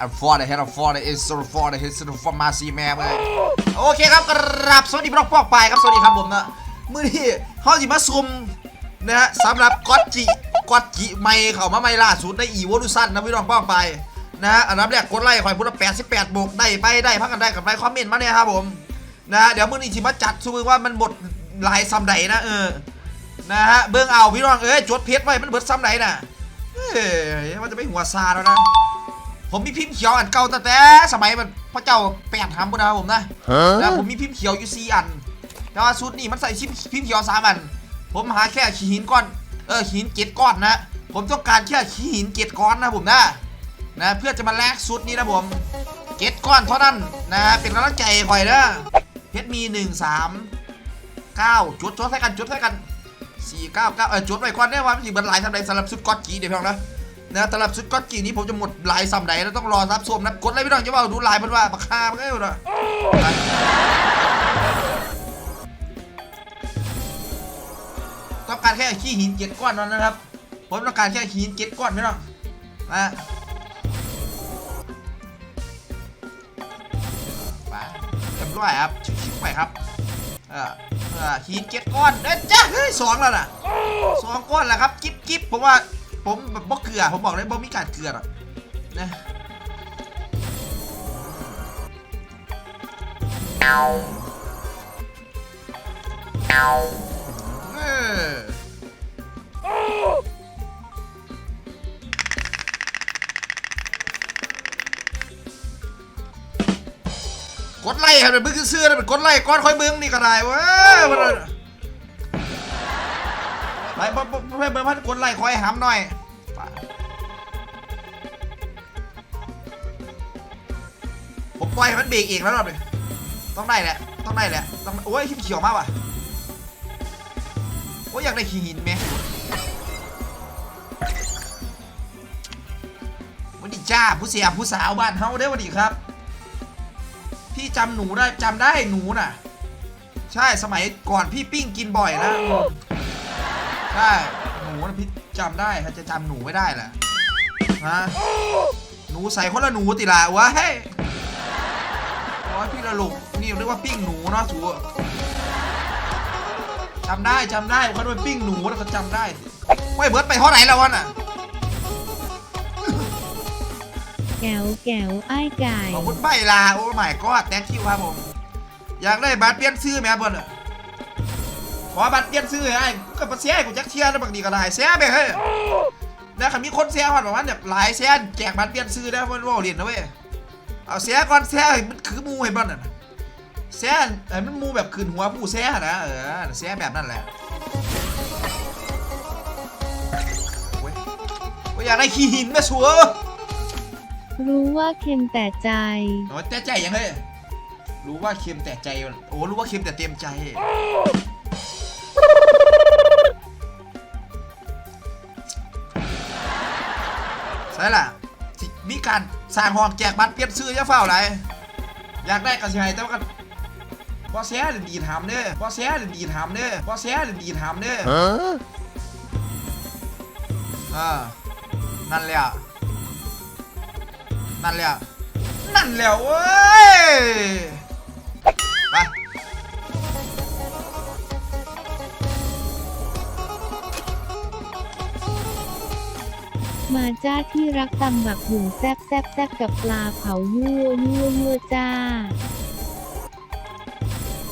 I'm for the head of for the is so for the head so for my see แม่เลยโอเคครับกราบสวัสดีพี่น้องปอกไปครับสวัสดีครับผมนะมื้อนี้เขาสิมาซุ่มนะฮะสำหรับก๊อตจิก๊อตจิไม่เข้ามาไม่ล่าสุดในอีวอลูชันนะพี่น้องปอกไปนะฮะอันดับแรกกดไลค์คอยพูดว่า88บวกได้ไปได้พักกันได้กับไลค์คอมเมนต์มาเนี่ยครับผมนะฮะเดี๋ยวมื้อนี้สิมาจัดสมมว่ามันหมดลายซ้ำใดนะเออนะฮะเบิ่งเอาพี่น้องเอ้ยจดเพชรไว้มันเบิดซ้ำใดน่ะเอ้ยมันจะไม่หัวซาแล้วนะ ผมมีพิมพ์เขียวอันเก่าตั้งแต่สมัยมันพระเจ้าแปดทำบุนะครับผมนะแล้วผมมีพิมพ์เขียวอยู่สี่อัน แต่ว่าชุดนี้มันใส่พิมพ์พิมพ์เขียวสามอัน ผมหาแค่ขี้หินก้อน เออขี้หินเกล็ดก้อนนะ ผมต้องการแค่ขี้หินเกล็ดก้อนนะผมนะ นะเพื่อจะมาแลกชุดนี้นะผมเกล็ดก้อนเท่านั้นนะ เป็นกำลังใจคอยนะเพชรมีหนึ่งสามเก้าจุดจุดใส่กันจุดใส่กันสี่เก้าเก้าเออจุดไว้ก่อนได้ว่ามันสิเบิดหลายทำไรสำหรับชุดก๊อตกีเดี๋ยวเพียงนะ นะสำหรับชุดก๊อตกีนี้ผมจะหมดลายซ้ำใดแล้วต้องรอซับส้มนะกดเลยพี่น้องจะว่าดูลายมันว่าบักคามันก็อยู่นะต้องการแค่ขี้หินเจ็ดก้อนนั้นนะครับ ผมต้องการแค่ขี้หินเจ็ดก้อนพี่น้องนะไปเรียบร้อยครับชิวๆไปครับเออเออหินเจ็ดก้อนเด้จ้าเฮ้ยสองแล้วน่ะสองก้อนแล้วครับจิ๊บจิ๊บผมว่า ผมแบบบ่เกลือผมบอกเลยบ่มีการเกลือหรอกนะเออดไล่ครับเป็นบึ้งซื่อๆนะเป็นกดไล่ก้อนค่อยเบิ้งนี่ก็ได้เว้ ไปบ่บ่บ่เบิ้งพันกดไล่คอยหามหน่อยผมปล่อยให้มันเบรกเองแล้วรอบนึงต้องได้แหละ ต้องได้แหละ ต้องโอ้ยขี้เขียวมากว่ะ โอ้ยอยากได้ขี้หินไหมวันดีจ้าผู้เสียผู้สาวบ้านเฮาเด้อวันดีครับ พี่จำหนูได้จำได้หนูน่ะ ใช่สมัยก่อนพี่ปิ้งกินบ่อยนะ ใช่หนูนะพี่จำได้ถ้าจะจำหนูไม่ได้แหละฮะหนูใส่คนละหนูติละวะเฮ้ยโอ้ยพี่ละลุกนี่เรียกว่าปิ้งหนูเนาะถูจำได้จำได้เขาโดนปิ้งหนูแล้วก็จำได้ไม่เบิร์ดไปเท่าไหร่แล้ววะน่ะแก้วแก้วไอ้ายไก่ขอบคุณใบลาโอ้ไม่ก็แตงคิวครับผม อยากได้บัตรเปลี่ยนชื่อไหมครับเพื่อนอะ ขอบัตรเปลี่ยนชื่อให้ไอ้กูกับเสียให้กูจักเทียนะบางทีก็ได้เสียไปเฮ้ยนะคันมีคนเสียผ่านประมาณแบบหลายแสนแจกบัตรเปลี่ยนชื่อนะเพื่อนว่าเหรียญนะเว้ยเอาเสียก่อนเสียให้มันคือหมูให้บ้านน่ะเสียให้มันหมูแบบขึ้นหัวผู้เสียนะเออเสียแบบนั้นแหละโอ้ยโอ้ยอยากได้ขี้หินแม่สัวรู้ว่าเค็มแต่ใจโอ้ยแต่ใจยังไงรู้ว่าเค็มแต่ใจโอ้รู้ว่าเค็มแต่เต็มใจ ใช่ล่ะสิมีการสร้างห้องแจกบัตรเปลี่ยนซื้อจะเฝ้าอะไรอยากได้ก็สิให้แต่ว่าก็บอเสียหรือดีถามเด้อบอเสียหรือดีถามเด้อบอเสียหรือดีถามเด้ออ่านั่นแหละนั่นแหละนั่นแหละเว้ยไป มาจ้าที่รักตำหมักหุงแซบแซบแซบกับปลาเผายั่วยั่วยั่วจ้า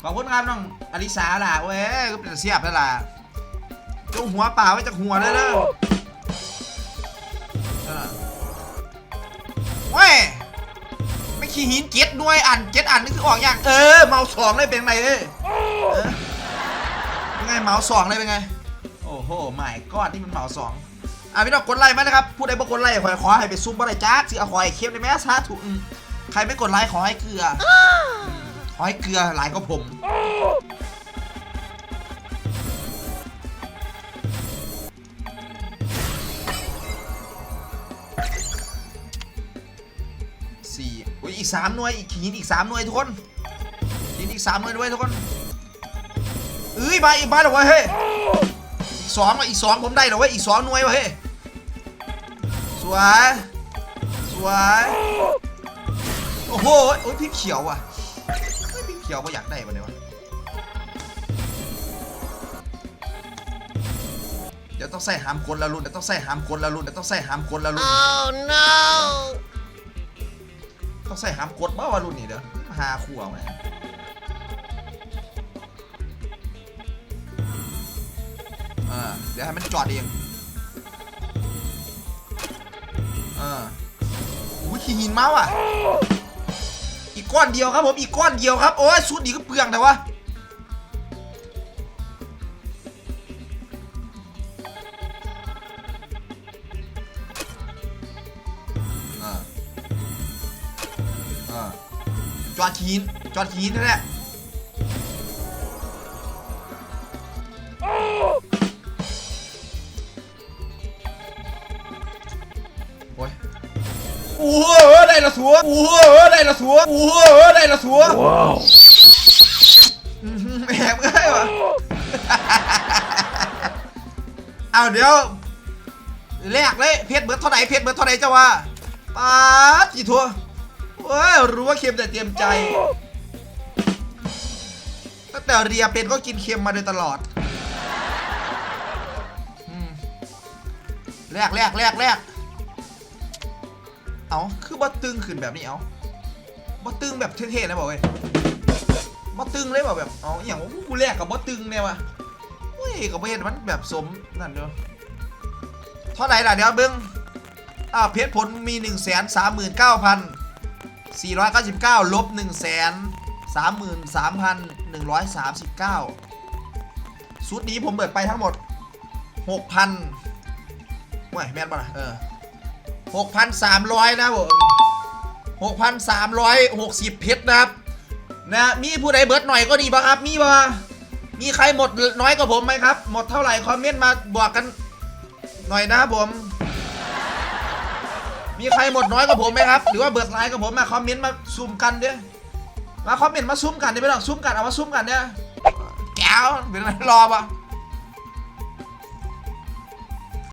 ขอบคุณครับน้องอลิสาล่ะเว้ยก็เป็นเสียบแล้วล่ะเจ้าหัวเปล่าไว้จากหัวเลยนะเออเว้ยไม่ขี้หินเจ็ดด้วยอันเจ็ดอันนี่คือออกอย่างเออเมาสองเลยเป็นไงเอ้ยเออเป็นไงเมาสองเลยเป็นไง โอ้โหไม่กอดนี่มันเมาสอง อะพี่น้องกดไลค์มานะครับผู้ใดบ่กดไลค์ขอขอให้ไปซุ่มบ่ได้จ้าสิเอาขอให้เข้มในแม่ซาถูกอืมใครไม่กดไลค์ขอให้เกลือ ขอให้เกลือหลายก็ผม สี่โอ้ยอีกสามหน่วยอีกหินอีกสามหน่วยทุกคนหินอีกสามหน่วยด้วยทุกคนเอ้ยมาอีกมาหรอวะเฮ้ยอีกสองว่ะอีกสองผมได้หรอวะอีกสองหน่วยวะเฮ้ย สวย สวย โอ้โหโอ้ยพี่เขียวว่ะเฮ้ยพี่เขียวก็อยากได้ปะเนี่ยวะ เดี๋ยวต้องใส่หามคนละรุ่น เดี๋ยวต้องใส่หามคนละรุ่น เดี๋ยวต้องใส่หามคนละรุ่น Oh no! ต้องใส่หามกดบ้าวะรุ่นนี้เด้อหาคู่เอาไงอ่าเดี๋ยวให้มันจอดเอง ขี่หินมาว่ะ อีกก้อนเดียวครับผมอีกก้อนเดียวครับโอ้ยชุดนี้ก็เปลืองแต่วะอ่าอ่าจอดขีนจอดขีนนั่นแหละ ละสัวโอ้โหได้ละสัวโอ้โหได้ละสัวว้าวแหมง่ายวะเอาเดี๋ยวแลกเลยเพชรเบิร์ดเท่าไหร่เพชรเบิร์ดเท่าไหร่เจ้าว่าป๊าดกี่ทัวเว้ยรู้ว่าเค็มแต่เตรียมใจตั้งแต่เรียเป็นก็กินเค็มมาโดยตลอดอืมแลกแลกแลกแลก เอาคือบ่ตึงขึ้นแบบนี้เอาบ่ตึงแบบเท่ๆนะบอกเว้ยบ่ตึงเลยบอกแบบเอาอหย่างว่ากูแลกกับบ่ตึงเนี่ยวะเฮ้ยกับเห็นมันแบบสมนั่นเด้อเท่าไหร่ล่ะเดี๋ยวเบิ้งอ้าวเพชรผลมี 1 3 9 499ลบ1 3 3 139ชุดนี้ผมเบิดไปทั้งหมด 6,000เว้ยแม่นป่ะล่ะเออ 6,300 นะครับผม6,360 เพชรนะครับ นะ มีผู้ใดเบิดหน่อยก็ดีป่ะครับ มีป่ะมีใครหมดน้อยกว่าผมไหมครับ หมดเท่าไหร่คอมเมนต์มาบอกกันหน่อยนะครับผม มีใครหมดน้อยกว่าผมไหมครับ หรือว่าเบิดไลน์กับผมมาคอมเมนต์มาซุ่มกันเด้อมาคอมเมนต์มาซุ่มกันเด้ไม่ต้องซุ่มกันเอามาซุ่มกันเนี่ยแก้วเป็นไรรอปะ